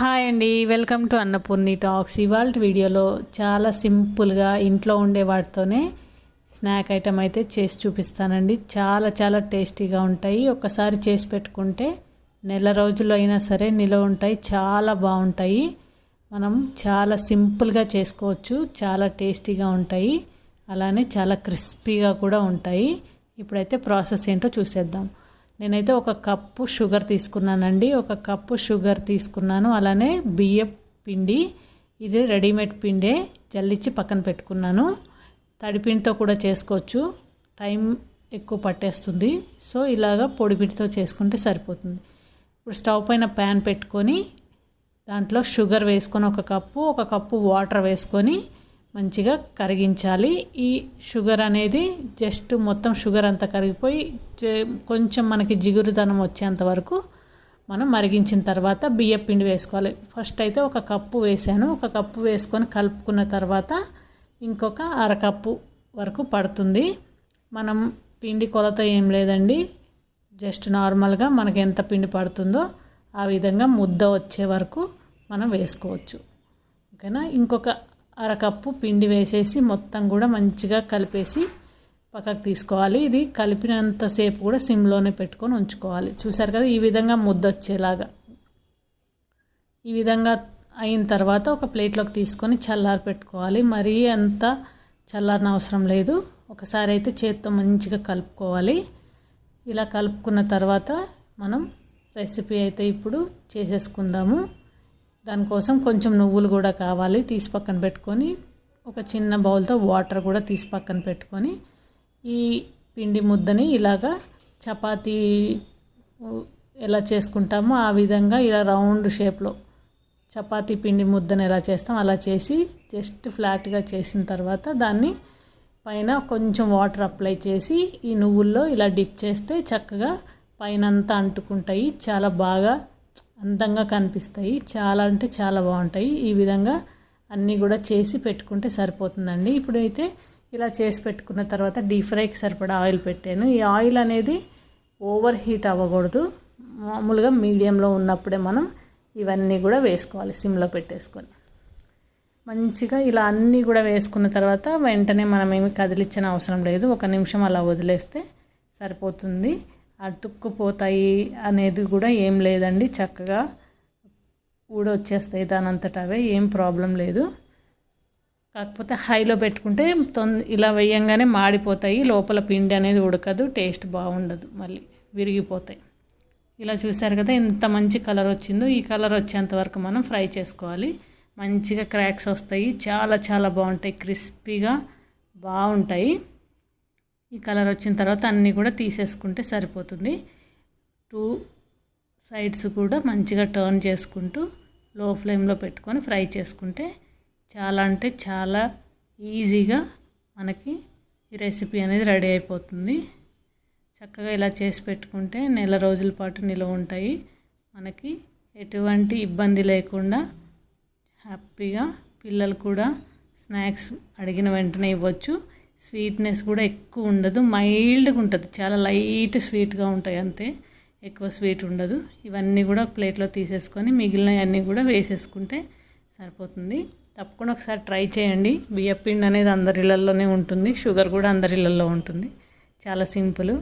Hi అండి. Welcome to Annapurni talks. ఇవాళ వీడియోలో చాలా సింపుల్గా ఇంట్లో ఉండే వాటితోనే స్నాక్ ఐటమ్ అయితే చేసి చూపిస్తానండి. చాలా చాలా టేస్టీగా ఉంటాయి. ఒక్కసారి చేసి పెట్టుకుంటే నెల రోజులు అయినా సరే నిలవ ఉంటాయి. చాలా బాగుంటాయి. మనం చాలా సింపుల్గా చేసుకోవచ్చు. చాలా టేస్టీగా ఉంటాయి. అలానే చాలా క్రిస్పీగా కూడా ఉంటాయి. ఇప్పుడైతే ప్రాసెస్ ఏంటో చూసేద్దాం. నేనైతే ఒక కప్పు షుగర్ తీసుకున్నానండి. ఒక కప్పు షుగర్ తీసుకున్నాను. అలానే బియ్యం పిండి. ఇది రెడీమేడ్ పిండే. జల్లిచ్చి పక్కన పెట్టుకున్నాను. తడిపిండితో కూడా చేసుకోవచ్చు. టైం ఎక్కువ పట్టేస్తుంది. సో ఇలాగా పొడి పిండితో చేసుకుంటే సరిపోతుంది. ఇప్పుడు స్టవ్ పైన ప్యాన్ పెట్టుకొని దాంట్లో షుగర్ వేసుకొని ఒక కప్పు ఒక కప్పు వాటర్ వేసుకొని మంచిగా కరిగించాలి. ఈ షుగర్ అనేది జస్ట్ మొత్తం షుగర్ అంతా కరిగిపోయి కొంచెం మనకి జిగురుదనం వచ్చేంత వరకు మనం మరిగించిన తర్వాత బియ్య పిండి వేసుకోవాలి. ఫస్ట్ అయితే ఒక కప్పు వేసాను. ఒక కప్పు వేసుకొని కలుపుకున్న తర్వాత ఇంకొక అరకప్పు వరకు పడుతుంది. మనం పిండి కొలత ఏం లేదండి. జస్ట్ నార్మల్గా మనకి ఎంత పిండి పడుతుందో ఆ విధంగా ముద్ద వచ్చే వరకు మనం వేసుకోవచ్చు. ఓకేనా? ఇంకొక అరకప్పు పిండి వేసేసి మొత్తం కూడా మంచిగా కలిపేసి పక్కకు తీసుకోవాలి. ఇది కలిపినంతసేపు కూడా సిమ్లోనే పెట్టుకొని ఉంచుకోవాలి. చూసారు కదా ఈ విధంగా ముద్ద వచ్చేలాగా. ఈ విధంగా అయిన తర్వాత ఒక ప్లేట్లోకి తీసుకొని చల్లారి పెట్టుకోవాలి. మరీ అంత చల్లారిన అవసరం లేదు. ఒకసారి అయితే చేత్తో మంచిగా కలుపుకోవాలి. ఇలా కలుపుకున్న తర్వాత మనం రెసిపీ అయితే ఇప్పుడు చేసేసుకుందాము. దానికోసం కొంచెం నువ్వులు కూడా కావాలి. తీసి పక్కన పెట్టుకొని ఒక చిన్న బౌల్తో వాటర్ కూడా తీసి పక్కన పెట్టుకొని ఈ పిండి ముద్దని ఇలాగా చపాతీ ఎలా చేసుకుంటామో ఆ విధంగా ఇలా రౌండ్ షేప్లో చపాతీ పిండి ముద్దను ఎలా చేస్తాం అలా చేసి జస్ట్ ఫ్లాట్గా చేసిన తర్వాత దాన్ని పైన కొంచెం వాటర్ అప్లై చేసి ఈ నువ్వుల్లో ఇలా డిప్ చేస్తే చక్కగా పైన అంతా అంటుకుంటాయి. చాలా బాగా అందంగా కనిపిస్తాయి. చాలా అంటే చాలా బాగుంటాయి. ఈ విధంగా అన్నీ కూడా చేసి పెట్టుకుంటే సరిపోతుందండి. ఇప్పుడైతే ఇలా చేసి పెట్టుకున్న తర్వాత డీప్ ఫ్రైకి సరిపడా ఆయిల్ పెట్టాను. ఈ ఆయిల్ అనేది ఓవర్ హీట్ అవ్వకూడదు. మామూలుగా మీడియంలో ఉన్నప్పుడే మనం ఇవన్నీ కూడా వేసుకోవాలి సిమ్లో పెట్టేసుకొని. మంచిగా ఇలా అన్నీ కూడా వేసుకున్న తర్వాత వెంటనే మనం ఏమి కదిలించిన అవసరం లేదు. ఒక నిమిషం అలా వదిలేస్తే సరిపోతుంది. అతుక్కుపోతాయి అనేది కూడా ఏం లేదండి. చక్కగా ఊడొచ్చేస్తాయి దానంతట అవే ఏం ప్రాబ్లం లేదు. కాకపోతే హైలో పెట్టుకుంటే తొంద ఇలా వేయంగానే మాడిపోతాయి. లోపల పిండి అనేది ఉడకదు టేస్ట్ బాగుండదు మళ్ళీ విరిగిపోతాయి. ఇలా చూసారు కదా ఎంత మంచి కలర్ వచ్చిందో. ఈ కలర్ వచ్చేంత వరకు మనం ఫ్రై చేసుకోవాలి. మంచిగా క్రాక్స్ వస్తాయి చాలా చాలా బాగుంటాయి క్రిస్పీగా బాగుంటాయి. ఈ కలర్ వచ్చిన తర్వాత అన్నీ కూడా తీసేసుకుంటే సరిపోతుంది. టూ సైడ్స్ కూడా మంచిగా టర్న్ చేసుకుంటూ లో ఫ్లేమ్లో పెట్టుకొని ఫ్రై చేసుకుంటే చాలా అంటే చాలా ఈజీగా మనకి ఈ రెసిపీ అనేది రెడీ అయిపోతుంది. చక్కగా ఇలా చేసి పెట్టుకుంటే నెల రోజుల పాటు నిల్వ ఉంటాయి. మనకి ఎటువంటి ఇబ్బంది లేకుండా హ్యాపీగా పిల్లలు కూడా స్నాక్స్ అడిగిన వెంటనే ఇవ్వచ్చు. స్వీట్నెస్ కూడా ఎక్కువ ఉండదు. మైల్డ్గా ఉంటుంది. చాలా లైట్ స్వీట్గా ఉంటాయి అంతే. ఎక్కువ స్వీట్ ఉండదు. ఇవన్నీ కూడా ప్లేట్లో తీసేసుకొని మిగిలినవన్నీ కూడా వేసేసుకుంటే సరిపోతుంది. తప్పకుండా ఒకసారి ట్రై చేయండి. బియ్యపిండి అనేది అందరిళ్ళల్లోనే ఉంటుంది. షుగర్ కూడా అందరిళ్ళల్లో ఉంటుంది. చాలా సింపుల్.